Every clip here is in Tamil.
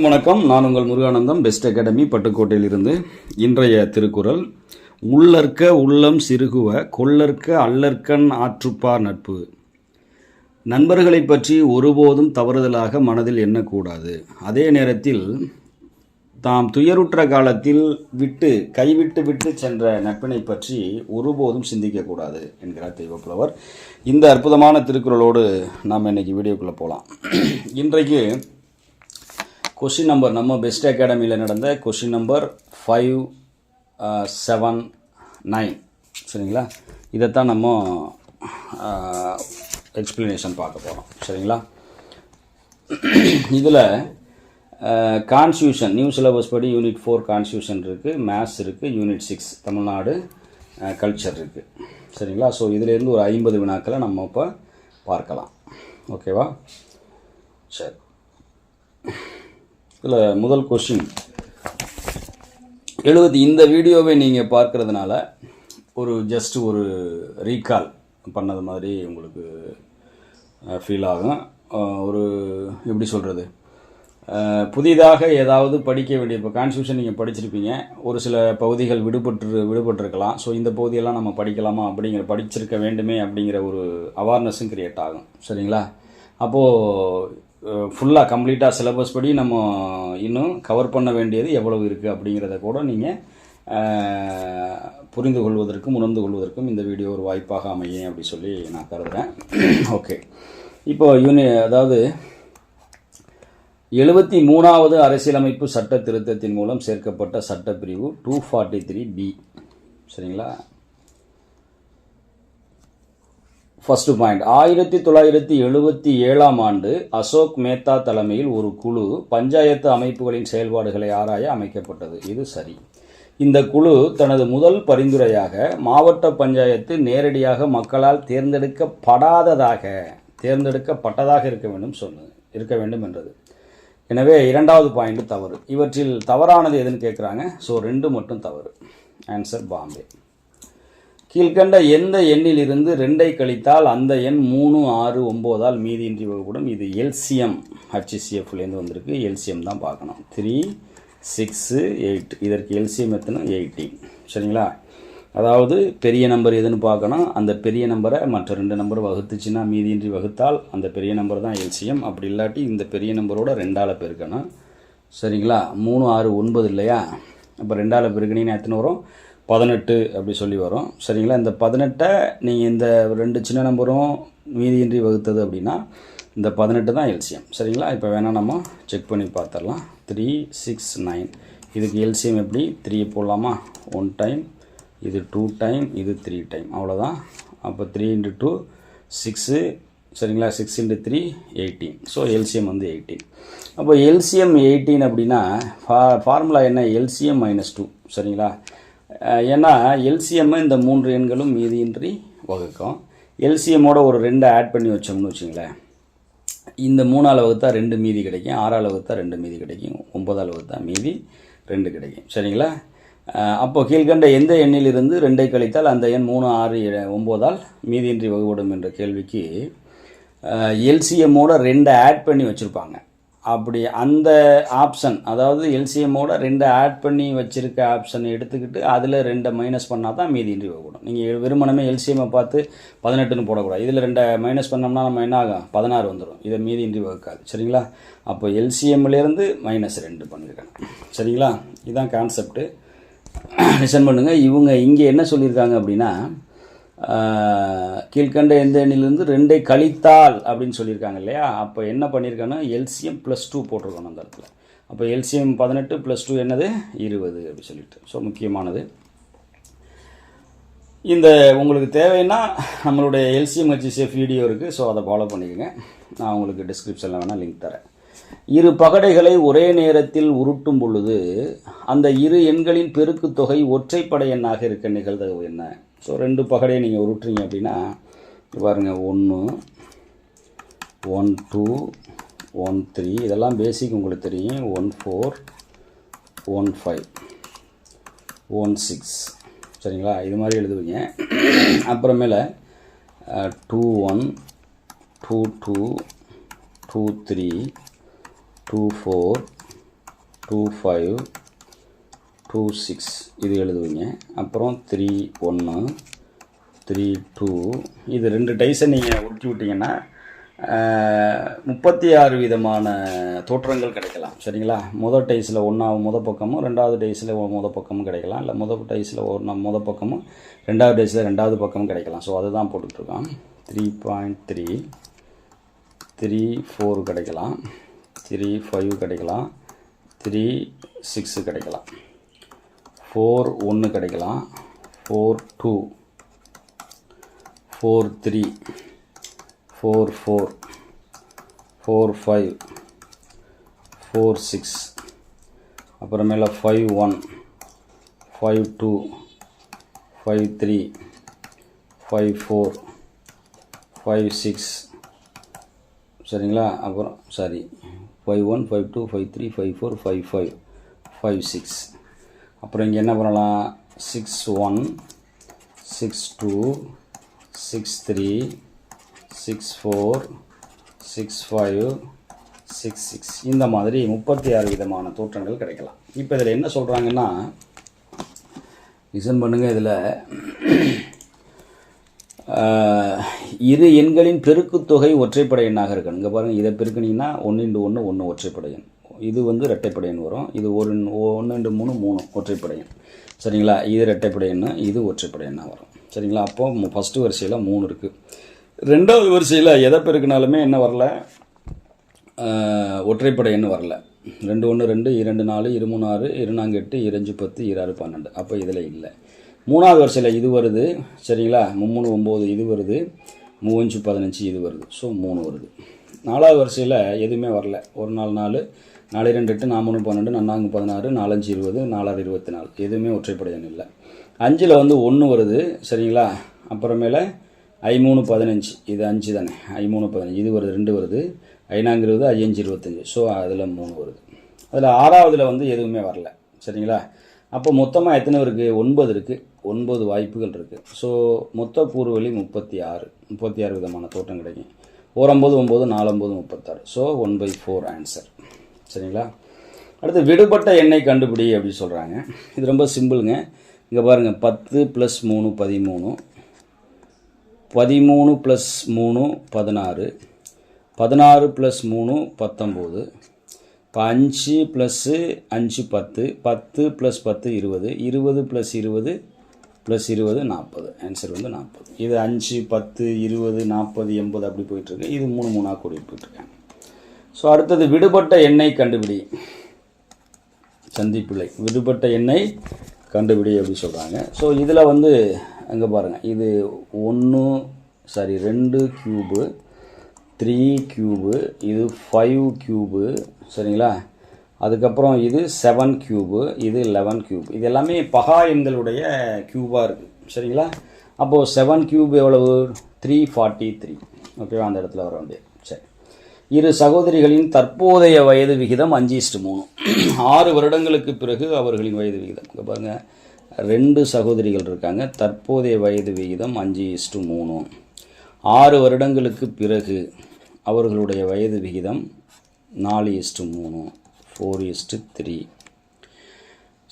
வணக்கம். நான் உங்கள் முருகானந்தம். பெஸ்ட் அகாடமி பட்டுக்கோட்டையிலிருந்து இன்றைய திருக்குறள். உள்ளற்க உள்ளம் சிறுகுவ கொள்ளற்க அல்லற்கண் ஆற்றுப்பார் நட்பு. நண்பர்களைப் பற்றி ஒருபோதும் தவறுதலாக மனதில் எண்ணக்கூடாது. அதே நேரத்தில் தாம் துயருற்ற காலத்தில் விட்டு கைவிட்டு விட்டு சென்ற நட்பினை பற்றி ஒருபோதும் சிந்திக்கக்கூடாது என்கிறார் தெய்வப்புலவர். இந்த அற்புதமான திருக்குறளோடு நாம் இன்னைக்கு வீடியோக்குள்ளே போகலாம் இன்றைக்கு கொஷின் நம்பர் நம்ம பெஸ்ட் அகாடமியில் நடந்த question number five seven nine சரிங்களா? இதைத்தான் நம்ம uh, எக்ஸ்ப்ளனேஷன் பார்க்க போகிறோம் சரிங்களா? இதில் கான்ஸ்டியூஷன் நியூ சிலபஸ் படி யூனிட் ஃபோர் கான்ஸ்டியூஷன் இருக்குது மேத்ஸ் இருக்குது unit six Tamil Nadu uh, culture இருக்குது சரிங்களா? ஸோ இதிலேருந்து ஒரு ஐம்பது வினாக்களை நம்ம இப்போ பார்க்கலாம். ஓகேவா சரி. இதில் முதல் கொஷின் எழுபது இந்த வீடியோவை நீங்கள் பார்க்கறதுனால ஒரு ஜஸ்ட் ஒரு ரீகால் பண்ணது மாதிரி உங்களுக்கு ஃபீல் ஆகும். ஒரு எப்படி சொல்கிறது புதிதாக ஏதாவது படிக்க வேண்டிய இப்போ கான்ஸ்டியூஷன் நீங்கள் படிச்சிருப்பீங்க. ஒரு சில பகுதிகள் விடுபட்டு விடுபட்டிருக்கலாம். ஸோ இந்த பகுதியெல்லாம் நம்ம படிக்கலாமா அப்படிங்கிற படிச்சிருக்க வேண்டுமே அப்படிங்கிற ஒரு அவேர்னஸும் க்ரியேட் ஆகும். சரிங்களா? அப்போது ஃபுல்லாக கம்ப்ளீட்டாக சிலபஸ் படி நம்ம இன்னும் கவர் பண்ண வேண்டியது எவ்வளவு இருக்குது அப்படிங்கிறத கூட நீங்கள் புரிந்து கொள்வதற்கும் உணர்ந்து கொள்வதற்கும் இந்த வீடியோ ஒரு வாய்ப்பாக அமையும் அப்படி சொல்லி நான் கருதுகிறேன் ஓகே இப்போ யூனி அதாவது எழுபத்தி மூணாவது அரசியலமைப்பு சட்ட திருத்தத்தின் மூலம் சேர்க்கப்பட்ட சட்டப்பிரிவு டூ ஃபார்ட்டி த்ரீ பி சரிங்களா? ஃபர்ஸ்ட் பாயிண்ட் ஆயிரத்தி தொள்ளாயிரத்தி எழுபத்தி ஏழாம் ஆண்டு அசோக் மேத்தா தலைமையில் ஒரு குழு பஞ்சாயத்து அமைப்புகளின் செயல்பாடுகளை ஆராய அமைக்கப்பட்டது. இது சரி. இந்த குழு தனது முதல் பரிந்துரையாக மாவட்ட பஞ்சாயத்து நேரடியாக மக்களால் தேர்ந்தெடுக்கப்படாததாக தேர்ந்தெடுக்கப்பட்டதாக இருக்க வேண்டும் சொன்னது இருக்க வேண்டும் என்றது. எனவே இரண்டாவது பாயிண்ட் தவறு. இவற்றில் தவறானது எதுன்னு கேட்குறாங்க ஸோ ரெண்டு மட்டும் தவறு. ஆன்சர் பாம்பே கீழ்கண்ட எந்த எண்ணிலிருந்து ரெண்டை கழித்தால் அந்த எண் மூணு ஆறு ஒம்போதால் மீதியின்றி வகுப்படும் இது எல்சிஎம். ஹச்சிசிஎஃப்லேருந்து வந்திருக்கு. எல்சிஎம் தான் பார்க்கணும். த்ரீ சிக்ஸு எயிட் இதற்கு எல்சிஎம் எத்தனை? எயிட்டீன் சரிங்களா? அதாவது பெரிய நம்பர் எதுன்னு பார்க்கணும். அந்த பெரிய நம்பரை மற்ற ரெண்டு நம்பர் வகுத்துச்சுன்னா மீதியின்றி வகுத்தால் அந்த பெரிய நம்பர் தான் எல்சிஎம். அப்படி இல்லாட்டி இந்த பெரிய நம்பரோட ரெண்டால் பெருக்கணும். சரிங்களா? மூணு ஆறு ஒன்பது இல்லையா? அப்போ ரெண்டால் பெருக்கணின்னு எத்தனை வரும்? பதினெட்டு அப்படி சொல்லி வரும். சரிங்களா? இந்த பதினெட்டை நீங்கள் இந்த ரெண்டு சின்ன நம்பரும் மீதியின்றி வகுத்தது அப்படின்னா இந்த பதினெட்டு தான் எல்சிஎம். சரிங்களா? இப்போ வேணால் நம்ம செக் பண்ணி பார்த்துடலாம் த்ரீ சிக்ஸ் நைன். இதுக்கு எல்சிஎம் எப்படி? த்ரீ போடலாமா? One time. இது டூ டைம். இது த்ரீ டைம். அவ்வளோதான் அப்போ த்ரீ இன்ட்டு டூ சிக்ஸு சரிங்களா? Six into three eighteen. So LCM வந்து எயிட்டீன். அப்போ எல்சிஎம் எயிட்டீன் அப்படின்னா ஃபா ஃபார்முலா என்ன? எல்சிஎம் மைனஸ் டூ சரிங்களா? ஏன்னா எல்சிஎம்மை இந்த மூன்று எண்களும் மீதியின்றி வகுக்கும். எல்சிஎம்மோட ஒரு ரெண்டு ஆட் பண்ணி வச்சோம்னு வச்சுங்களேன். இந்த மூணால் வகுத்தா ரெண்டு மீதி கிடைக்கும். ஆறால் வகுத்தா ரெண்டு மீதி கிடைக்கும். ஒன்பதால் வகுத்தா மீதி ரெண்டு கிடைக்கும். சரிங்களா? அப்போது அப்போ கீழ்கண்ட எந்த எண்ணிலிருந்து ரெண்டை கழித்தால் அந்த எண் மூணு ஆறு ஒம்போதால் மீதியின்றி வகுப்படும் என்ற கேள்விக்கு எல்சிஎம்மோட ரெண்டை ஆட் பண்ணி வச்சுருப்பாங்க. அப்படி அந்த ஆப்ஷன் அதாவது எல்சிஎம்மோட ரெண்டு ஆட் பண்ணி வச்சுருக்க ஆப்ஷன் எடுத்துக்கிட்டு அதில் ரெண்டை மைனஸ் பண்ணால் தான் மீதி மீதியின்றி வகுப்படும் நீங்கள் வெறுமனமே எல்சிஎம்மை பார்த்து பதினெட்டுன்னு போடக்கூடாது. இதில் ரெண்டை மைனஸ் பண்ணோம்னா நம்ம என்ன ஆகும்? பதினாறு வந்துடும் இதை மீதியின்றி வகுக்காது சரிங்களா? அப்போ எல்சிஎம்லேருந்து மைனஸ் ரெண்டு பண்ணியிருக்கணும் சரிங்களா? இதுதான் கான்செப்ட்டு லிசன் பண்ணுங்கள் இவங்க இங்கே என்ன சொல்லியிருக்காங்க அப்படின்னா கீழ்கண்ட கீழ்க்கண்ட எந்த எண்ணிலிருந்து ரெண்டை கழித்தால் அப்படின்னு சொல்லியிருக்காங்க இல்லையா? அப்போ என்ன பண்ணியிருக்காங்கன்னா எல்சிஎம் ப்ளஸ் டூ போட்டிருக்கணும் அந்த இடத்துல. அப்போ எல்சிஎம் பதினெட்டு ப்ளஸ் டூ என்னது? இருபது அப்படி சொல்லிட்டு. ஸோ முக்கியமானது. இந்த உங்களுக்கு தேவைன்னா நம்மளுடைய எல்சிஎம் ஹெச்சிஎஃப் வீடியோ இருக்குது ஸோ அதை ஃபாலோ பண்ணிக்கோங்க. நான் உங்களுக்கு டிஸ்கிரிப்ஷனில் வேணால் லிங்க் தரேன். இரு பகடைகளை ஒரே நேரத்தில் உருட்டும் பொழுது அந்த இரு எண்களின் பெருக்குத் தொகை ஒற்றைப்படை எண்ணாக இருக்க நிகழ்தகவு என்ன? ஸோ ரெண்டு பகடையை நீங்கள் உருட்டுறீங்க அப்படின்னா பாருங்கள் பாருங்க ஒன்று ஒன் டூ ஒன் த்ரீ இதெல்லாம் பேசிக் உங்களுக்கு தெரியும். One four one five one six. சரிங்களா? இது மாதிரி எழுதுவீங்க. அப்புறமேல two one two two two three two four two five two six இது எழுதுவீங்க. அப்புறம் த்ரீ ஒன்று த்ரீ டூ. இது ரெண்டு டைஸை நீங்கள் ஒட்டி விட்டீங்கன்னா முப்பத்தி ஆறு விதமான தோற்றங்கள் கிடைக்கலாம். சரிங்களா? முதல் டைஸில் ஒன்றா முத பக்கமும் ரெண்டாவது டைஸில் முத பக்கமும் கிடைக்கலாம். இல்லை முத டைஸில் ஒன்று முத பக்கமும் ரெண்டாவது டைஸில் ரெண்டாவது பக்கமும் கிடைக்கலாம். ஸோ அதுதான் போட்டுட்ருக்கோம் three point three three four கிடைக்கலாம். த்ரீ ஃபைவ் கிடைக்கலாம். த்ரீ சிக்ஸு கிடைக்கலாம். ஃபோர் ஒன்று கிடைக்கலாம். Four two four three four four four five four six அப்புறமேல five one five two five three five four five six சரிங்களா? அப்புறம் sorry five one five two five three five four five five five six அப்புறம் இங்கே என்ன பண்ணலாம்? Six one six two six three six four six five six six இந்த மாதிரி முப்பத்தி ஆறு விதமான தோற்றங்கள் கிடைக்கலாம். இப்போ இதில் என்ன சொல்கிறாங்கன்னா லிசன் பண்ணுங்கள் இதில். இரு எண்களின் பெருக்குத்தொகை ஒற்றைப்படை எண்ணாக இருக்கணும். இங்கே பாருங்கள் இதை பெருக்குனீங்கன்னா ஒன்று இண்டு ஒன்று ஒன்று ஒற்றைப்படை எண். இது வந்து இரட்டைப்படை வரும். இது ஒரு ஒன்று ரெண்டு மூணு மூணு ஒற்றைப்படை சரிங்களா? இது இரட்டைப்படை இது ஒற்றைப்படை வரும். சரிங்களா? அப்போ ஃபஸ்ட்டு வரிசையில் மூணு இருக்குது ரெண்டாவது வரிசையில் எதை பெருக்கினாலுமே என்ன வரல? ஆஹ், வரல. ரெண்டு ஒன்று ரெண்டு இரண்டு நாலு இரு மூணு ஆறு இரு எட்டு இரஞ்சு பத்து இராறு பன்னெண்டு. அப்போ இதில் இல்லை. மூணாவது வரிசையில் இது வருது. சரிங்களா? மும்மூணு ஒம்பது இது வருது. மூவஞ்சு பதினஞ்சு இது வருது. ஸோ மூணு வருது. நாலாவது வரிசையில் எதுவுமே வரல. ஒரு நாலு நாலு நாலு ரெண்டு எட்டு நாமூணு பன்னெண்டு நன்னாங்கு பதினாறு நாலஞ்சு இருபது நாலாறு இருபத்தி நாலு எதுவுமே ஒற்றைப்படை எண் இல்லை. அஞ்சில் வந்து ஒன்று வருது சரிங்களா? அப்புறமேல ஐ மூணு பதினஞ்சு. இது அஞ்சு தானே? ஐ மூணு பதினஞ்சு. இது வருது ரெண்டு வருது. ஐநாங்கு இருபது ஐயஞ்சு இருபத்தஞ்சு. ஸோ அதில் மூணு வருது. அதில் ஆறாவதில் வந்து எதுவுமே வரல சரிங்களா? அப்போ மொத்தமாக எத்தனை இருக்குது ஒன்பது இருக்குது ஒன்பது வாய்ப்புகள் இருக்குது ஸோ மொத்த கூறுவெளி முப்பத்தி ஆறு முப்பத்தி ஆறு விதமான தோட்டம் கிடைக்கும். ஓரம்பது ஒம்பது நாலொம்பது முப்பத்தாறு. So one by four answer சரிங்களா? அடுத்து விடுபட்ட எண்ணெய் கண்டுபிடி அப்படி சொல்கிறாங்க இது ரொம்ப சிம்பிளுங்க. இங்கே பாருங்கள் பத்து ப்ளஸ் மூணு பதிமூணு. பதிமூணு ப்ளஸ் மூணு பதினாறு. பதினாறு ப்ளஸ் மூணு பத்தொம்போது. இப்போ அஞ்சு ப்ளஸ்ஸு அஞ்சு பத்து. பத்து ப்ளஸ் பத்து இருபது. இருபது ப்ளஸ் இருபது ப்ளஸ் இருபது நாற்பது. ஆன்சர் வந்து நாற்பது. இது அஞ்சு பத்து இருபது நாற்பது எண்பது அப்படி போயிட்டுருக்கு இது மூணு மூணாக கூடிட்டு போயிட்டுருக்காங்க ஸோ அடுத்தது விடுபட்ட எண்ணெய் கண்டுபிடி. சந்திப்பிள்ளை. விடுபட்ட எண்ணெய் கண்டுபிடி அப்படி சொல்கிறாங்க ஸோ இதில் வந்து அங்கே பாருங்கள் இது ஒன்று சாரி ரெண்டு க்யூபு த்ரீ க்யூபு இது ஃபைவ் க்யூபு சரிங்களா? அதுக்கப்புறம் இது செவன் க்யூபு இது லெவன் க்யூப் இது எல்லாமே பகா எண்களுடைய க்யூபாக இருக்குது சரிங்களா? அப்போது செவன் க்யூப் எவ்வளவு? த்ரீ ஃபார்ட்டி த்ரீ ஓகேவா அந்த இடத்துல வர வேண்டியது. இரு சகோதரிகளின் தற்போதைய வயது விகிதம் அஞ்சு இஸ்டு மூணு. ஆறு வருடங்களுக்கு பிறகு அவர்களின் வயது விகிதம். இங்கே பாருங்கள் ரெண்டு சகோதரிகள் இருக்காங்க. தற்போதைய வயது விகிதம் அஞ்சு இஸ்டு மூணு. ஆறு வருடங்களுக்கு பிறகு அவர்களுடைய வயது விகிதம் நாலு இஸ்டு மூணு ஃபோர் இஸ்டு த்ரீ.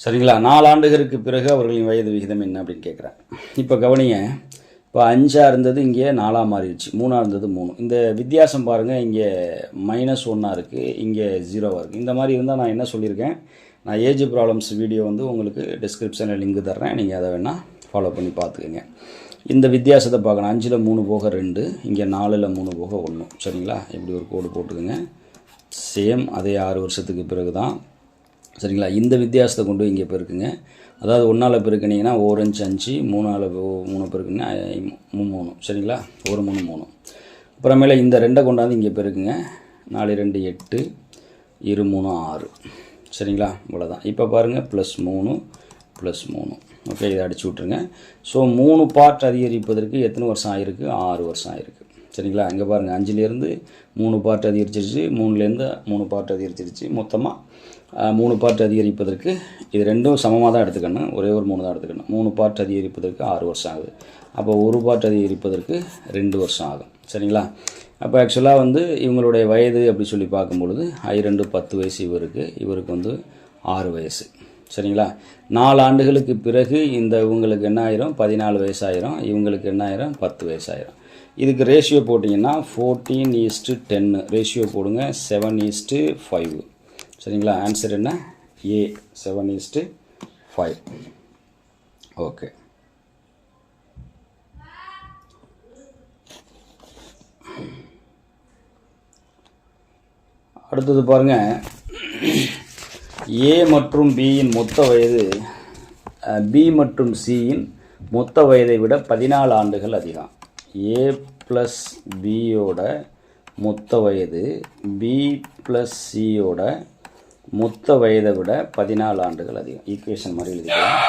சரிங்களா? நாலு ஆண்டுகளுக்கு பிறகு அவர்களின் வயது விகிதம் என்ன அப்படின்னு கேட்குறேன் இப்போ கவனிங்க இப்போ அஞ்சாக இருந்தது இங்கே நாலாக மாறிடுச்சு. மூணாக இருந்தது மூணு. இந்த வித்தியாசம் பாருங்கள் இங்கே மைனஸ் ஒன்னாக இருக்குது இங்கே ஜீரோவாக இருக்குது இந்த மாதிரி இருந்தால் நான் என்ன சொல்லியிருக்கேன்? நான் ஏஜ் ப்ராப்ளம்ஸ் வீடியோ வந்து உங்களுக்கு டிஸ்கிரிப்ஷனில் லிங்க் தர்றேன். நீங்கள் அதை வேணால் ஃபாலோ பண்ணி பார்த்துக்கோங்க. இந்த வித்தியாசத்தை பார்க்கணும். அஞ்சில் மூணு போக ரெண்டு இங்கே நாலில் மூணு போக ஒன்று சரிங்களா? இப்படி ஒரு கோடு போட்டுக்கோங்க. சேம் அதே ஆறு வருஷத்துக்கு பிறகு தான் சரிங்களா? இந்த வித்தியாசத்தை கொண்டு இங்கே போயிருக்குங்க அதாவது ஒன்றால் பெருக்கினீங்கன்னா ஒரு அஞ்சு அஞ்சு மூணால் மூணு பெருக்குன்னா மூணு. சரிங்களா? ஒரு மூணு மூணு. அப்புறமேல இந்த ரெண்டை கொண்டாந்து இங்கே பெருக்குங்க. நாலு ரெண்டு எட்டு இரு மூணு ஆறு. சரிங்களா? இவ்வளோதான் இப்போ பாருங்கள் ப்ளஸ் மூணு ப்ளஸ் மூணு. ஓகே இதை அடிச்சு விட்ருங்க ஸோ மூணு பார்ட் அதிகரிப்பதற்கு எத்தனை வருஷம் ஆயிருக்கு? ஆறு வருஷம் ஆயிருக்கு. சரிங்களா? இங்கே பாருங்கள் அஞ்சுலேருந்து மூணு பார்ட் அதிகரிச்சிருச்சு மூணுலேருந்து மூணு பார்ட் அதிகரிச்சிருச்சு. மொத்தமாக மூணு பார்ட் அதிகரிப்பதற்கு இது ரெண்டும் சமமாக தான் எடுத்துக்கணும். ஒரே ஒரு மூணு தான் எடுத்துக்கணும். மூணு பார்ட் அதிகரிப்பதற்கு ஆறு வருஷம் ஆகுது. அப்போ ஒரு பார்ட் அதிகரிப்பதற்கு ரெண்டு வருஷம் ஆகும். சரிங்களா? அப்போ ஆக்சுவலாக வந்து இவங்களுடைய வயது அப்படி சொல்லி பார்க்கும்பொழுது ஐ ரெண்டு பத்து வயசு இவருக்கு. இவருக்கு வந்து ஆறு வயசு. சரிங்களா? நாலு ஆண்டுகளுக்கு பிறகு இந்த இவங்களுக்கு என்ன ஆயிரும்? பதினாலு வயசாயிரும். இவங்களுக்கு என்ன ஆயிரும்? பத்து வயசாயிரும். இதுக்கு ரேஷியோ போட்டிங்கன்னா ஃபோர்டீன் ஈஸ்ட்டு டென்னு ரேஷியோ போடுங்க. செவன் ஈஸ்ட்டு ஃபைவ் சரிங்களா? ஆன்சர் என்ன? A seven is to five okay அடுத்தது பாருங்க. ஏ மற்றும் பியின் மொத்த வயது பி மற்றும் சியின் மொத்த வயதை விட பதினாலு ஆண்டுகள் அதிகம். ஏ ப்ளஸ் பியோட மொத்த வயது பி ப்ளஸ் சியோட மொத்த வயதை விட பதினாலு ஆண்டுகள் அதிகம். ஈக்குவேஷன் மாதிரி எழுதிக்கலாம்.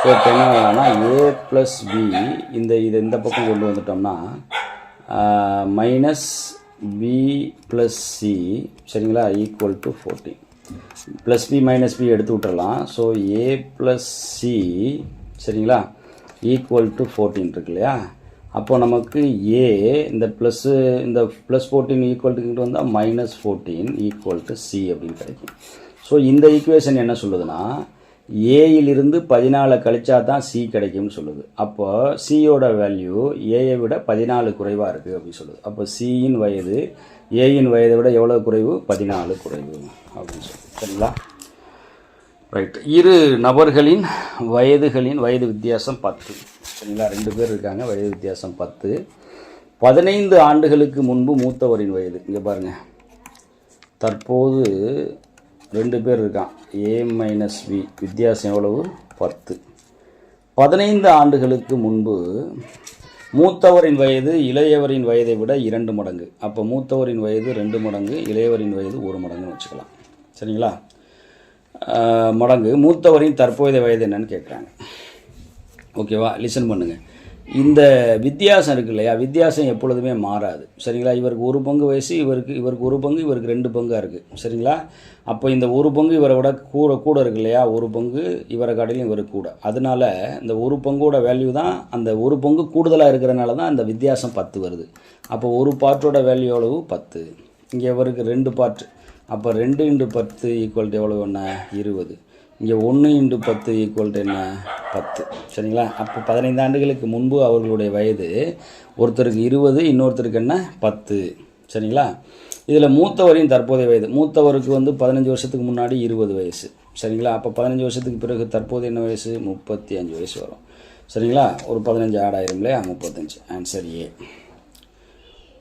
ஸோ இப்போ என்ன வேணும்னா ஏ ப்ளஸ் பி இந்த இது இந்த பக்கம் கொண்டு வந்துட்டோம்னா மைனஸ் பி ப்ளஸ் சி சரிங்களா? Equal to fourteen plus B minus B எடுத்து விட்டுறலாம். ஸோ ஏ ப்ளஸ் சி சரிங்களா? ஈக்குவல் டு ஃபோர்டீன் இருக்கு இல்லையா? அப்போ நமக்கு ஏ இந்த ப்ளஸ்ஸு இந்த ப்ளஸ் ஃபோர்டீன் ஈக்குவல் வந்தால் minus fourteen equal to C அப்படின்னு கிடைக்கும். ஸோ இந்த ஈக்குவேஷன் என்ன சொல்லுதுன்னா ஏயிலிருந்து பதினாலை கழிச்சா தான் சி கிடைக்கும்னு சொல்லுது. அப்போ சியோட வேல்யூ ஏயை விட பதினாலு குறைவாக இருக்குது அப்படின்னு சொல்லுது. அப்போ சியின் வயது ஏயின் வயதை விட எவ்வளோ குறைவு? பதினாலு குறைவு அப்படின்னு சொல்லுது. சரிங்களா? ரைட் இரு நபர்களின் வயதுகளின் வயது வித்தியாசம் பத்து. சரிங்களா ரெண்டு பேர் இருக்காங்க வயது வித்தியாசம் பத்து. பதினைந்து ஆண்டுகளுக்கு முன்பு மூத்தவரின் வயது. இங்கே பாருங்கள் தற்போது ரெண்டு பேர் இருக்கான். ஏ மைனஸ் வி வித்தியாசம் எவ்வளவு? பத்து. பதினைந்து ஆண்டுகளுக்கு முன்பு மூத்தவரின் வயது இளையவரின் வயதை விட இரண்டு மடங்கு. அப்போ மூத்தவரின் வயது ரெண்டு மடங்கு இளையவரின் வயது ஒரு மடங்குன்னு வச்சுக்கலாம். சரிங்களா? மடங்கு. மூத்தவரின் தற்போதைய வயது என்னன்னு கேட்குறாங்க ஓகேவா? லிசன் பண்ணுங்கள் இந்த வித்தியாசம் இருக்கு இல்லையா? வித்தியாசம் எப்பொழுதுமே மாறாது. சரிங்களா? இவருக்கு ஒரு பங்கு வயசு இவருக்கு இவருக்கு ஒரு பங்கு இவருக்கு ரெண்டு பங்காக இருக்குது சரிங்களா? அப்போ இந்த ஒரு பங்கு இவரை விட கூட கூட இருக்கு இல்லையா? ஒரு பங்கு இவரை காட்டிலும் இவருக்கு கூட. அதனால இந்த ஒரு பங்கோட வேல்யூ தான் அந்த ஒரு பங்கு கூடுதலாக இருக்கிறனால தான் அந்த வித்தியாசம் பத்து வருது. அப்போ ஒரு பார்ட்டோட வேல்யூ எவ்வளவு? பத்து. இங்கே இவருக்கு ரெண்டு பார்ட் அப்போ ரெண்டு இண்டு பத்து ஈக்குவல் எவ்வளோ என்ன இருபது. இங்கே ஒன்று இன்டு பத்து ஈக்குவல் டு என்ன? பத்து. சரிங்களா? அப்போ பதினைந்து ஆண்டுகளுக்கு முன்பு அவர்களுடைய வயது ஒருத்தருக்கு இருபது இன்னொருத்தருக்கு என்ன? பத்து. சரிங்களா? இதில் மூத்தவரின் தற்போதைய வயது. மூத்தவருக்கு வந்து பதினஞ்சு வருஷத்துக்கு முன்னாடி இருபது வயசு. சரிங்களா? அப்போ பதினஞ்சு வருஷத்துக்கு பிறகு தற்போது என்ன வயசு? முப்பத்தி அஞ்சு வயசு வரும். சரிங்களா? ஒரு பதினஞ்சு ஆடாயிரம் இல்லையா? முப்பத்தஞ்சு. ஆன்சர் ஏ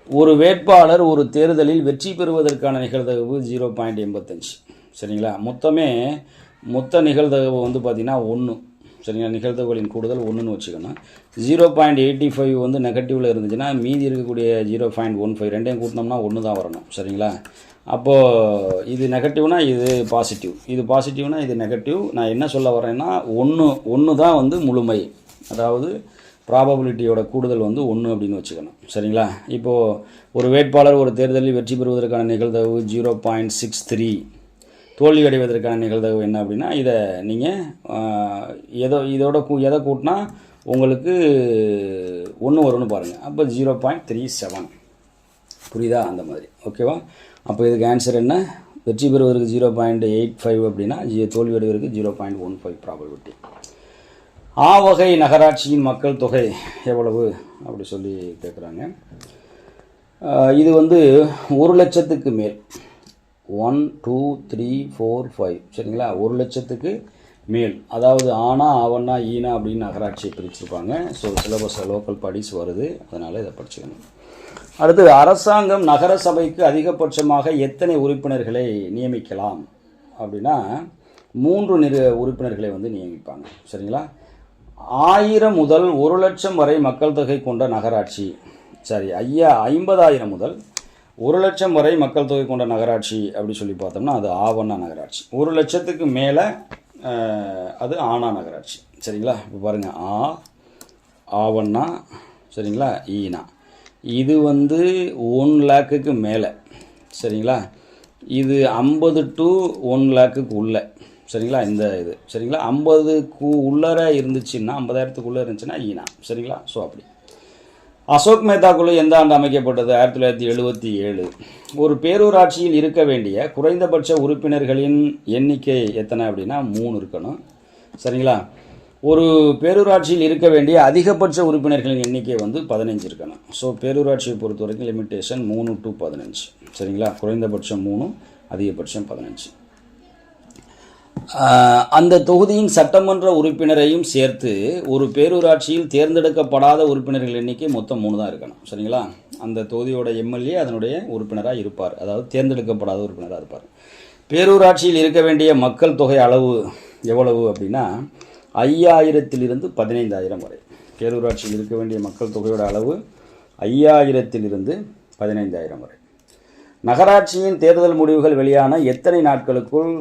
ஒரு வேட்பாளர் ஒரு தேர்தலில் வெற்றி பெறுவதற்கான நிகழ்தகவு ஜீரோ பாயிண்ட் எண்பத்தஞ்சு. சரிங்களா? மொத்தமே மொத்த நிகழ்தகவு வந்து பார்த்திங்கன்னா ஒன்று சரிங்களா? நிகழ்தகவுகளின் கூடுதல் ஒன்றுன்னு வச்சுக்கணும் ஜீரோ பாயிண்ட் எயிட்டி ஃபைவ் வந்து நெகட்டிவில் இருந்துச்சுன்னா மீதி இருக்கக்கூடிய ஜீரோ பாயிண்ட் ஒன் ஃபைவ் ரெண்டையும் கூட்டினோம்னா ஒன்று தான் வரணும். சரிங்களா? அப்போது இது நெகட்டிவ்னா இது பாசிட்டிவ் இது பாசிட்டிவ்னா இது நெகட்டிவ் நான் என்ன சொல்ல வரேன்னா ஒன்று ஒன்று தான் வந்து முழுமை. அதாவது ப்ராபபிலிட்டியோட கூடுதல் வந்து ஒன்று அப்படின்னு வச்சுக்கணும். சரிங்களா? இப்போது ஒரு வேட்பாளர் ஒரு தேர்தலில் வெற்றி பெறுவதற்கான நிகழ்தகவு ஜீரோ பாயிண்ட் சிக்ஸ் த்ரீ தோல்வி அடைவதற்கான நிகழ்தகவு என்ன அப்படின்னா இதை நீங்கள் எதோ இதோட கூ எதை கூட்டினா உங்களுக்கு ஒன்று வரும்னு பாருங்கள் அப்போ ஜீரோ பாயிண்ட் த்ரீ செவன் புரியுதா? அந்த மாதிரி. ஓகேவா அப்போ இதுக்கு ஆன்சர் என்ன? வெற்றி பெறுவதற்கு ஜீரோ பாயிண்ட் எயிட் ஃபைவ் அப்படின்னா ஜி தோல்வி அடைவதற்கு zero point one five probability ஆ வகை நகராட்சியின் மக்கள் தொகை எவ்வளவு? அப்படி சொல்லி கேட்குறாங்க இது வந்து ஒரு லட்சத்துக்கு மேல். One two three four five சரிங்களா? ஒரு லட்சத்துக்கு மேல். அதாவது ஆனா ஆவண்ணா ஈனா அப்படின்னு நகராட்சியை பிரிச்சிருப்பாங்க. ஸோ சிலபஸ் லோக்கல் படிஸ் வருது. அதனால் இதை படிச்சுக்கணும். அடுத்து அரசாங்கம் நகர சபைக்கு அதிகபட்சமாக எத்தனை உறுப்பினர்களை நியமிக்கலாம்? அப்படின்னா மூன்று நிறு உறுப்பினர்களை வந்து நியமிப்பாங்க. சரிங்களா? ஆயிரம் முதல் ஒரு லட்சம் வரை மக்கள் தொகை கொண்ட நகராட்சி. சரி ஐயா ஐம்பதாயிரம் முதல் ஒரு லட்சம் வரை மக்கள் தொகை கொண்ட நகராட்சி அப்படி சொல்லி பார்த்தோம்னா அது ஆவண்ணா நகராட்சி. ஒரு லட்சத்துக்கு மேலே அது ஆனா நகராட்சி. சரிங்களா? இப்போ பாருங்கள் ஆ ஆவண்ணா சரிங்களா? ஈனா. இது வந்து ஒன் லேக்குக்கு மேலே. சரிங்களா? இது ஐம்பது டு ஒன் லேக்குக்கு உள்ளே. சரிங்களா? இந்த இது. சரிங்களா? ஐம்பதுக்கு உள்ளர இருந்துச்சுன்னா ஐம்பதாயிரத்துக்குள்ளே இருந்துச்சுன்னா ஈனா. சரிங்களா? ஸோ அப்படி. அசோக் மேத்தா குழு எந்த ஆண்டு அமைக்கப்பட்டது? ஆயிரத்தி தொள்ளாயிரத்தி எழுபத்தி ஏழு. ஒரு பேரூராட்சியில் இருக்க வேண்டிய குறைந்தபட்ச உறுப்பினர்களின் எண்ணிக்கை எத்தனை அப்படின்னா மூணு இருக்கணும். சரிங்களா? ஒரு பேரூராட்சியில் இருக்க வேண்டிய அதிகபட்ச உறுப்பினர்களின் எண்ணிக்கை வந்து பதினஞ்சு இருக்கணும். ஸோ பேரூராட்சியை பொறுத்த வரைக்கும் லிமிட்டேஷன் மூணு டு பதினஞ்சு. சரிங்களா? குறைந்தபட்சம் மூணு அதிகபட்சம் பதினஞ்சு. அந்த தொகுதியின் சட்டமன்ற உறுப்பினரையும் சேர்த்து ஒரு பேரூராட்சியில் தேர்ந்தெடுக்கப்படாத உறுப்பினர்கள் எண்ணிக்கை மொத்தம் மூணு தான் இருக்கணும். சரிங்களா? அந்த தொகுதியோட எம்எல்ஏ அதனுடைய உறுப்பினராக இருப்பார். அதாவது தேர்ந்தெடுக்கப்படாத உறுப்பினராக இருப்பார். பேரூராட்சியில் இருக்க வேண்டிய மக்கள் தொகை அளவு எவ்வளவு அப்படின்னா ஐயாயிரத்திலிருந்து பதினைந்தாயிரம் வரை. பேரூராட்சியில் இருக்க வேண்டிய மக்கள் தொகையோட அளவு ஐயாயிரத்திலிருந்து பதினைந்தாயிரம் வரை. நகராட்சியின் தேர்தல் முடிவுகள் வெளியான எத்தனை நாட்களுக்குள்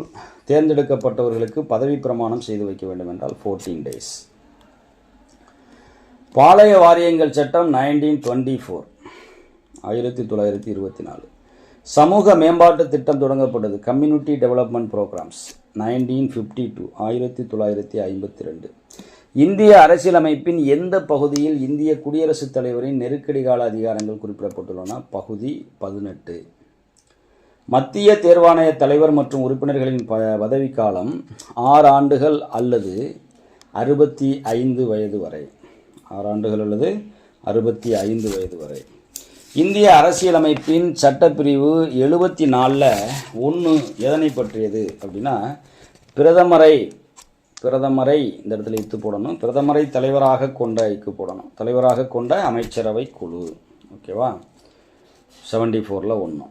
தேர்ந்தெடுக்கப்பட்டவர்களுக்கு பதவி பிரமாணம் செய்து வைக்க வேண்டும் என்றால் ஃபோர்டீன் டேஸ் பாளைய வாரியங்கள் சட்டம் நைன்டீன் டுவெண்ட்டி ஃபோர் ஆயிரத்தி தொள்ளாயிரத்தி இருபத்தி நாலு. சமூக மேம்பாட்டு திட்டம் தொடங்கப்பட்டது. Community development programs nineteen fifty two ஆயிரத்தி தொள்ளாயிரத்தி ஐம்பத்தி ரெண்டு. இந்திய அரசியலமைப்பின் எந்த பகுதியில் இந்திய குடியரசுத் தலைவரின் நெருக்கடி கால அதிகாரங்கள் குறிப்பிடப்பட்டுள்ளன? பகுதி பதினெட்டு. மத்திய தேர்வாணைய தலைவர் மற்றும் உறுப்பினர்களின் ப பதவிக்காலம் ஆறு ஆண்டுகள் அல்லது அறுபத்தி ஐந்து வயது வரை. ஆறு ஆண்டுகள் அல்லது அறுபத்தி ஐந்து வயது வரை. இந்திய அரசியலமைப்பின் சட்டப்பிரிவு எழுபத்தி நாலில் ஒன்று எதனை பற்றியது அப்படின்னா பிரதமரை பிரதமரை இந்த இடத்துல இத்து போடணும். பிரதமரை தலைவராக கொண்ட இக்கு போடணும். தலைவராக கொண்ட அமைச்சரவை குழு. ஓகேவா? செவன்டி ஃபோரில் ஒன்று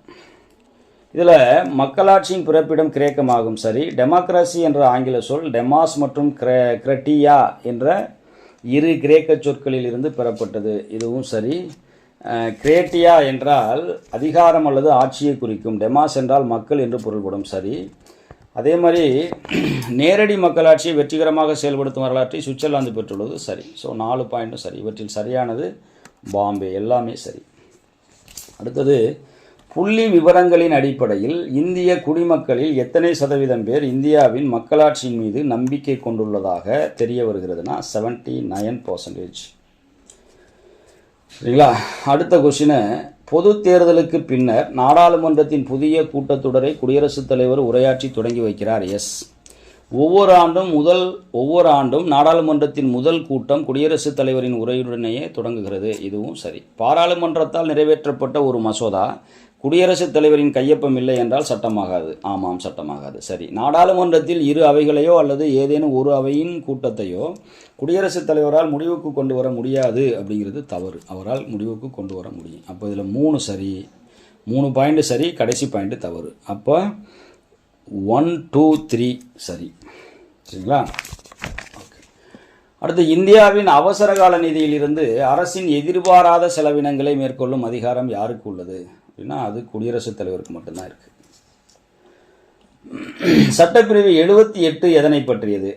இதில் மக்களாட்சியின் பிறப்பிடம் கிரேக்கமாகும். சரி டெமோக்ரஸி என்ற ஆங்கில சொல் டெமாஸ் மற்றும் கிர கிரட்டியா என்ற இரு கிரேக்க சொற்களில் இருந்து பெறப்பட்டது. இதுவும் சரி. கிரேட்டியா என்றால் அதிகாரம் அல்லது ஆட்சியை குறிக்கும். டெமாஸ் என்றால் மக்கள் என்று பொருள்படும். சரி. அதே மாதிரி நேரடி மக்களாட்சியை வெற்றிகரமாக செயல்படுத்தும் வரலாற்றை சுவிட்சர்லாந்து பெற்றுள்ளது. சரி. ஸோ நாலு பாயிண்ட்டும் சரி. இவற்றில் சரியானது பாம்பே. எல்லாமே சரி. அடுத்தது புள்ளி விவரங்களின் அடிப்படையில் இந்திய குடிமக்களில் எத்தனை சதவீதம் பேர் இந்தியாவின் மக்களாட்சியின் மீது நம்பிக்கை கொண்டுள்ளதாக தெரிய வருகிறதுனா செவன்டி நைன் பர்சன்டேஜ் சரிங்களா? அடுத்த கொஷினை பொது தேர்தலுக்கு பின்னர் நாடாளுமன்றத்தின் புதிய கூட்டத்தொடரை குடியரசுத் தலைவர் உரையாற்றி தொடங்கி வைக்கிறார். எஸ் ஒவ்வொரு ஆண்டும் முதல் ஒவ்வொரு ஆண்டும் நாடாளுமன்றத்தின் முதல் கூட்டம் குடியரசுத் தலைவரின் உரையுடனேயே தொடங்குகிறது. இதுவும் சரி. பாராளுமன்றத்தால் நிறைவேற்றப்பட்ட ஒரு மசோதா குடியரசுத் தலைவரின் கையொப்பம் இல்லை என்றால் சட்டமாகாது. ஆமாம் சட்டமாகாது. சரி நாடாளுமன்றத்தில் இரு அவைகளையோ அல்லது ஏதேனும் ஒரு அவையின் கூட்டத்தையோ குடியரசுத் தலைவரால் முடிவுக்கு கொண்டு வர முடியாது அப்படிங்கிறது தவறு. அவரால் முடிவுக்கு கொண்டு வர முடியும். அப்போ இதில் மூணு சரி மூணு பாயிண்ட்டு சரி கடைசி பாயிண்ட்டு தவறு. அப்போ ஒன் டூ த்ரீ சரி. சரிங்களா? ஓகே. அடுத்து இந்தியாவின் அவசர கால நிதியிலிருந்து அரசின் எதிர்பாராத செலவினங்களை மேற்கொள்ளும் அதிகாரம் யாருக்கு உள்ளது? அப்படின்னா அது குடியரசுத் தலைவருக்கு மட்டும்தான் இருக்கு. சட்டப்பிரிவு எழுபத்தி எட்டு எதனை பற்றியது?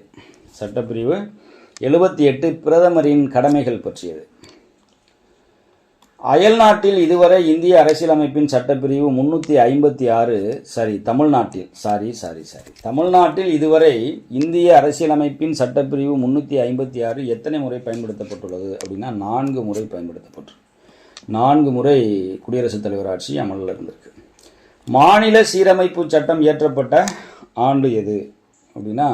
சட்டப்பிரிவு எழுபத்தி எட்டு பிரதமரின் கடமைகள் பற்றியது. அயல்நாட்டில் இதுவரை இந்திய அரசியலமைப்பின் சட்டப்பிரிவு முன்னூற்றி ஐம்பத்தி ஆறு சாரி தமிழ்நாட்டில் சாரி சாரி சாரி தமிழ்நாட்டில் இதுவரை இந்திய அரசியலமைப்பின் சட்டப்பிரிவு முன்னூற்றி ஐம்பத்தி ஆறு எத்தனை முறை பயன்படுத்தப்பட்டுள்ளது அப்படின்னா நான்கு முறை பயன்படுத்தப்பட்டுள்ளது. நான்கு முறை குடியரசுத் தலைவர் ஆட்சி அமலில் இருந்திருக்கு. மாநில சீரமைப்பு சட்டம் இயற்றப்பட்ட ஆண்டு எது அப்படின்னா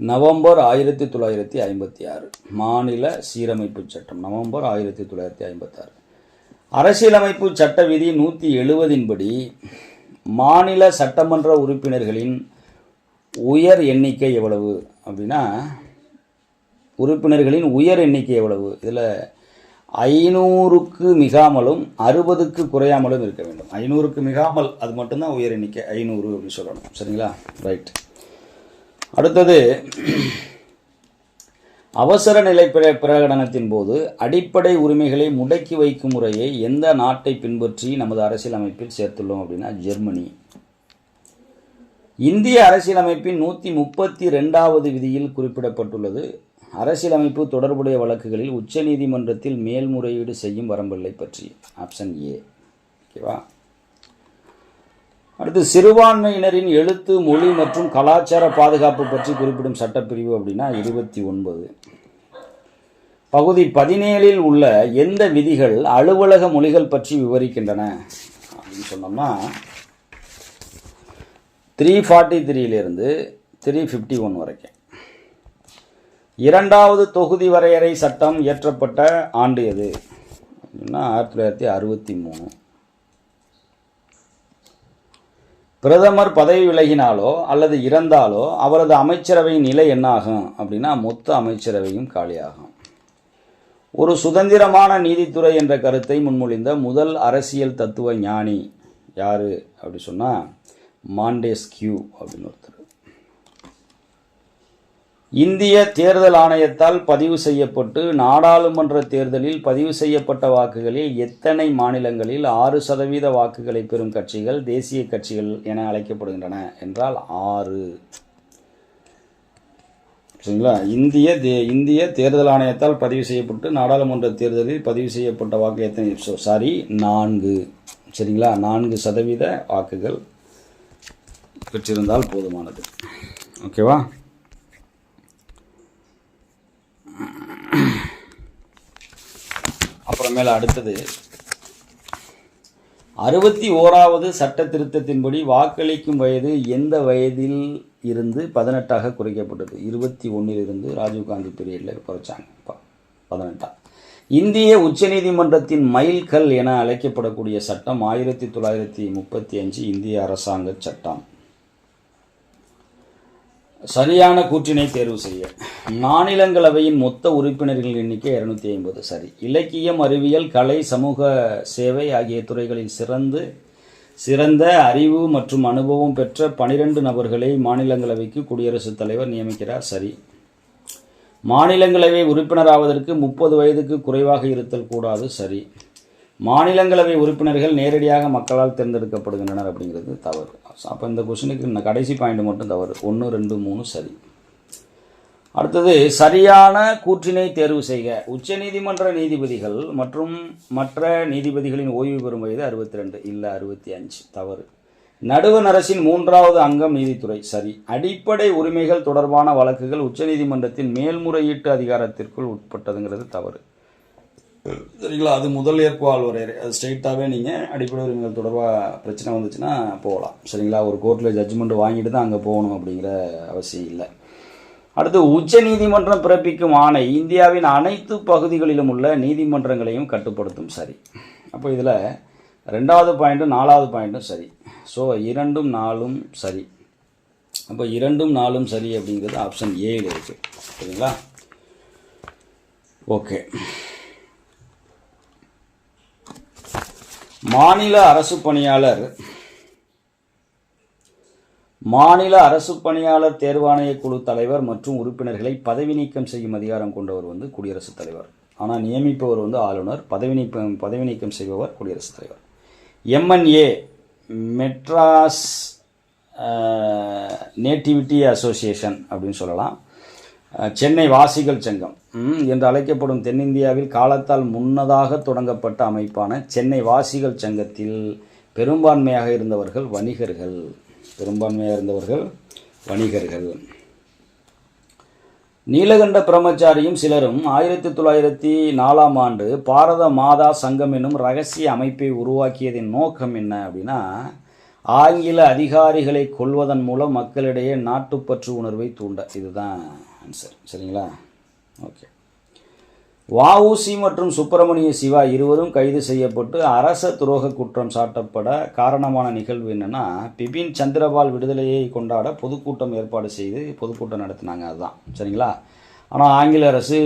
நவம்பர் ஆயிரத்தி தொள்ளாயிரத்தி ஐம்பத்தி ஆறு. மாநில சீரமைப்பு சட்டம் நவம்பர் ஆயிரத்தி தொள்ளாயிரத்தி ஐம்பத்தாறு அரசியலமைப்பு சட்ட விதி நூற்றி எழுபதின்படி மாநில சட்டமன்ற உறுப்பினர்களின் உயர் எண்ணிக்கை எவ்வளவு அப்படின்னா உறுப்பினர்களின் உயர் எண்ணிக்கை எவ்வளவு? இதில் ஐநூறுக்கு மிகாமலும் அறுபதுக்கு குறையாமலும் இருக்க வேண்டும். ஐநூறுக்கு மிகாமல் அது மட்டும்தான் உயர் எண்ணிக்கை ஐநூறு அப்படின்னு சொல்லணும். சரிங்களா? ரைட் அடுத்தது அவசர நிலை பிர- பிரகடனத்தின் போது அடிப்படை உரிமைகளை முடக்கி வைக்கும் முறையை எந்த நாட்டை பின்பற்றி நமது அரசியலமைப்பில் சேர்த்துள்ளோம் அப்படின்னா ஜெர்மனி. இந்திய அரசியலமைப்பின் நூற்றி முப்பத்தி ரெண்டாவது விதியில் குறிப்பிடப்பட்டுள்ளது அரசியலமைப்பு தொடர்புடைய வழக்குகளில் உச்சநீதிமன்றத்தில் மேல்முறையீடு செய்யும் வரம்பில்லை பற்றி ஆப்ஷன் ஏ ஓகேவா அடுத்து சிறுபான்மையினரின் எழுத்து மொழி மற்றும் கலாச்சார பாதுகாப்பு பற்றி குறிப்பிடும் சட்டப்பிரிவு அப்படின்னா இருபத்தி ஒன்பது. பகுதி பதினேழில் உள்ள எந்த விதிகள் அலுவலக மொழிகள் பற்றி விவரிக்கின்றன? அப்படின்னு சொன்னோம்னா த்ரீ ஃபார்ட்டி த்ரீலேருந்து த்ரீ ஃபிஃப்டி ஒன் வரைக்கும். இரண்டாவது தொகுதி வரையறை சட்டம் இயற்றப்பட்ட ஆண்டு எது? அப்படின்னா ஆயிரத்தி தொள்ளாயிரத்தி அறுபத்தி மூணு. பிரதமர் பதவி விலகினாலோ அல்லது இறந்தாலோ அவரது அமைச்சரவையின் நிலை என்னாகும்? அப்படின்னா மொத்த அமைச்சரவையும் காலியாகும். ஒரு சுதந்திரமான நீதித்துறை என்ற கருத்தை முன்மொழிந்த முதல் அரசியல் தத்துவ ஞானி யாரு? அப்படி சொன்னால் மாண்டேஸ்கியூ அப்படின்னு ஒருத்தர். இந்திய தேர்தல் ஆணையத்தால் பதிவு செய்யப்பட்டு நாடாளுமன்ற தேர்தலில் பதிவு செய்யப்பட்ட வாக்குகளில் எத்தனை மாநிலங்களில் ஆறு சதவீத வாக்குகளை பெறும் கட்சிகள் தேசிய கட்சிகள் என அழைக்கப்படுகின்றன என்றால் ஆறு. சரிங்களா? இந்திய தே இந்திய தேர்தல் ஆணையத்தால் பதிவு செய்யப்பட்டு நாடாளுமன்ற தேர்தலில் பதிவு செய்யப்பட்ட வாக்கு எத்தனை? சாரி நான்கு. சரிங்களா? நான்கு சதவீத வாக்குகள் பெற்றிருந்தால் போதுமானது. ஓகேவா அப்புறமேல அடுத்தது. அறுபத்தி ஓராவது சட்ட திருத்தத்தின்படி வாக்களிக்கும் வயது எந்த வயதில் இருந்து பதினெட்டாக குறைக்கப்பட்டது? இருபத்தி ஒன்றிலிருந்து ராஜீவ்காந்தி பீரியடில் குறைச்சாங்க. பதினெட்டா. இந்திய உச்சநீதிமன்றத்தின் மைல்கல் என அழைக்கப்படக்கூடிய சட்டம் ஆயிரத்தி தொள்ளாயிரத்தி முப்பத்தி அஞ்சு இந்திய அரசாங்க சட்டம். சரியான கூற்றினை தேர்வு செய்ய. மாநிலங்களவையின் மொத்த உறுப்பினர்களின் எண்ணிக்கை இருநூத்தி ஐம்பது. சரி. இலக்கியம் அறிவியல் கலை சமூக சேவை ஆகிய துறைகளில் சிறந்து சிறந்த அறிவு மற்றும் அனுபவம் பெற்ற பனிரெண்டு நபர்களை மாநிலங்களவைக்கு குடியரசுத் தலைவர் நியமிக்கிறார். சரி. மாநிலங்களவை உறுப்பினராவதற்கு முப்பது வயதுக்கு குறைவாக இருத்தல் கூடாது. சரி. மாநிலங்களவை உறுப்பினர்கள் நேரடியாக மக்களால் தேர்ந்தெடுக்கப்படுகின்றனர் அப்படிங்கிறது தவறு. அப்போ இந்த கொஷினுக்கு இந்த கடைசி பாயிண்ட் மட்டும் தவறு. ஒன்று ரெண்டு மூணு சரி. அடுத்தது சரியான கூற்றினை தேர்வு செய்க. உச்சநீதிமன்ற நீதிபதிகள் மற்றும் மற்ற நீதிபதிகளின் ஓய்வு பெறும் வயது அறுபத்தி ரெண்டு இல்லை அறுபத்தி அஞ்சு. தவறு. நடுவண் அரசின் மூன்றாவது அங்கம் நீதித்துறை. சரி. அடிப்படை உரிமைகள் தொடர்பான வழக்குகள் உச்சநீதிமன்றத்தின் மேல்முறையீட்டு அதிகாரத்திற்குள் உட்பட்டதுங்கிறது தவறு. சரிங்களா? அது முதல் ஏற்பு ஆழ்வரையறை அது ஸ்ட்ரெயிட்டாகவே நீங்கள் அடிப்படை உரிமைகள் தொடர்பாக பிரச்சனை வந்துச்சுன்னா போகலாம். சரிங்களா? ஒரு கோர்ட்டில் ஜட்ஜ்மெண்ட் வாங்கிட்டு தான் அங்கே போகணும் அப்படிங்கிற அவசியம் இல்லை. அடுத்து உச்ச நீதிமன்றம் பிறப்பிக்கும் ஆணை இந்தியாவின் அனைத்து பகுதிகளிலும் உள்ள நீதிமன்றங்களையும் கட்டுப்படுத்தும் சரி. அப்போ இதில் ரெண்டாவது பாயிண்ட்டும் நாலாவது பாயிண்ட்டும் சரி. ஸோ இரண்டும் நாலும் சரி. அப்போ இரண்டும் நாலும் சரி அப்படிங்கிறது ஆப்ஷன் ஏயில் இருக்குது சரிங்களா? ஓகே மாநில அரசு பணியாளர் மாநில அரசு பணியாளர் தேர்வாணைய குழு தலைவர் மற்றும் உறுப்பினர்களை பதவி நீக்கம் செய்யும் அதிகாரம் கொண்டவர் வந்து குடியரசுத் தலைவர். ஆனால் நியமிப்பவர் வந்து ஆளுநர் பதவி நீக்கம் பதவி நீக்கம் செய்பவர் குடியரசுத் தலைவர். எம்என்ஏ மெட்ராஸ் நேட்டிவிட்டி அசோசியேஷன் அப்படின்னு சொல்லலாம். சென்னை வாசிகள் சங்கம் என்று அழைக்கப்படும் தென்னிந்தியாவில் காலத்தால் முன்னதாக தொடங்கப்பட்ட அமைப்பான சென்னை வாசிகள் சங்கத்தில் பெரும்பான்மையாக இருந்தவர்கள் வணிகர்கள். பெரும்பான்மையாக இருந்தவர்கள் வணிகர்கள். நீலகண்ட பிரம்மச்சாரியும் சிலரும் ஆயிரத்தி தொள்ளாயிரத்தி நாலாம் ஆண்டு பாரத மாதா சங்கம் என்னும் ரகசிய அமைப்பை உருவாக்கியதின் நோக்கம் என்ன அப்படின்னா ஆங்கில அதிகாரிகளை கொல்வதன் மூலம் மக்களிடையே நாட்டுப்பற்று உணர்வை தூண்ட இதுதான். ஆன்சர் சரிங்களா? ஓகே வஉசி மற்றும் சுப்பிரமணிய சிவா இருவரும் கைது செய்யப்பட்டு அரச துரோக குற்றம் சாட்டப்பட காரணமான நிகழ்வு என்னென்னா பிபின் சந்திரபால் விடுதலையை கொண்டாட பொதுக்கூட்டம் ஏற்பாடு செய்து பொதுக்கூட்டம் நடத்தினாங்க. அதுதான். சரிங்களா? ஆனால் ஆங்கில அரசு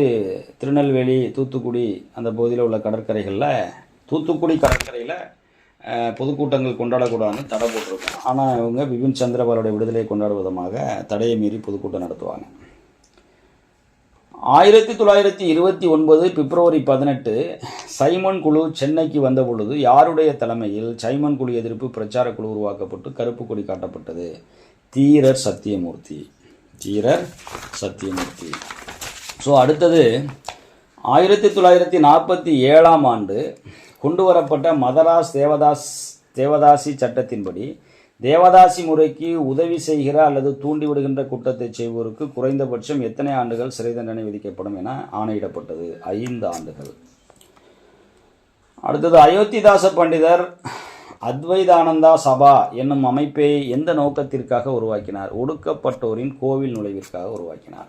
திருநெல்வேலி தூத்துக்குடி அந்த பகுதியில் உள்ள கடற்கரைகளில் தூத்துக்குடி கடற்கரையில் பொதுக்கூட்டங்கள் கொண்டாடக்கூடாதுன்னு தடை போட்டிருக்கோம் ஆனால் இவங்க பிபின் சந்திரபாலுடைய விடுதலையை கொண்டாடும் விதமாக தடையை மீறி பொதுக்கூட்டம் நடத்துவாங்க. ஆயிரத்தி தொள்ளாயிரத்தி இருபத்தி ஒன்பது பிப்ரவரி பதினெட்டு சைமன் குழு சென்னைக்கு வந்த பொழுது யாருடைய தலைமையில் சைமன் குழு எதிர்ப்பு பிரச்சார குழு உருவாக்கப்பட்டு கருப்பு கொடி காட்டப்பட்டது? தீரர் சத்தியமூர்த்தி. தீரர் சத்தியமூர்த்தி. ஸோ அடுத்தது ஆயிரத்தி தொள்ளாயிரத்தி நாற்பத்தி ஏழாம் ஆண்டு கொண்டு வரப்பட்ட மதராஸ் தேவதாஸ் தேவதாசி சட்டத்தின்படி தேவதாசி முறைக்கு உதவி செய்கிற அல்லது தூண்டிவிடுகின்ற குற்றத்தை செய்வோருக்கு குறைந்தபட்சம் எத்தனை ஆண்டுகள் சிறை தண்டனை விதிக்கப்படும் என ஆணையிடப்பட்டது. ஐந்து ஆண்டுகள். அடுத்தது அயோத்திதாச பண்டிதர் அத்வைதானந்தா சபா என்னும் அமைப்பை எந்த நோக்கத்திற்காக உருவாக்கினார்? ஒடுக்கப்பட்டோரின் கோவில் நுழைவிற்காக உருவாக்கினார்.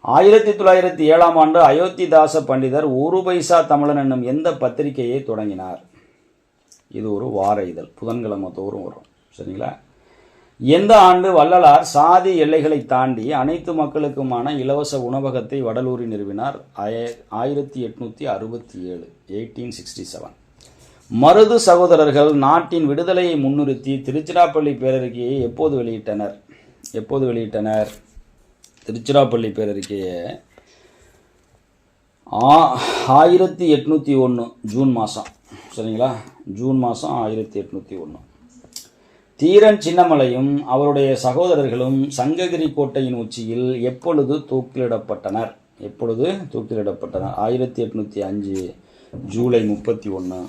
ஆயிரத்தி தொள்ளாயிரத்தி ஏழாம் ஆண்டு அயோத்திதாச பண்டிதர் ஒரு பைசா தமிழன் என்னும் எந்த பத்திரிகையை தொடங்கினார்? இது ஒரு வார இதழ். புதன்கிழமை தோறும் வரும். சரிங்களா? எந்த ஆண்டு வள்ளலார் சாதி எல்லைகளை தாண்டி அனைத்து மக்களுக்குமான இலவச உணவகத்தை வடலூரில் நிறுவினார்? ஆய- ஆயிரத்தி எட்நூற்றி அறுபத்தி ஏழு எயிட்டீன் சிக்ஸ்டி செவன் மருது சகோதரர்கள் நாட்டின் விடுதலையை முன்னிறுத்தி திருச்சிராப்பள்ளி பேரறிக்கையை எப்போது வெளியிட்டனர்? எப்போது வெளியிட்டனர்? திருச்சிராப்பள்ளி பேரறிக்கையை ஆ ஆயிரத்தி எட்நூற்றி ஒன்று ஜூன் மாதம் சரிங்களா? ஜூன் மாதம் ஆயிரத்தி எட்நூற்றி ஒன்று தீரன் சின்னமலையும் அவருடைய சகோதரர்களும் சங்ககிரி கோட்டையின் உச்சியில் எப்பொழுது தூக்கிலிடப்பட்டனர்? எப்பொழுது தூக்கிலிடப்பட்டனர்? ஆயிரத்தி எட்நூற்றி அஞ்சு ஜூலை முப்பத்தி ஒன்று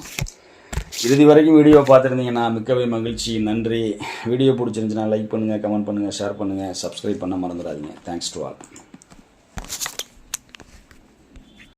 இறுதி வரைக்கும் வீடியோ பார்த்துருந்தீங்கன்னா மிக்கவே மகிழ்ச்சி நன்றி. வீடியோ பிடிச்சிருந்துச்சுன்னா லைக் பண்ணுங்கள் கமெண்ட் பண்ணுங்கள் ஷேர் பண்ணுங்கள் சப்ஸ்கிரைப் பண்ண மறந்துடாதீங்க. Thanks to all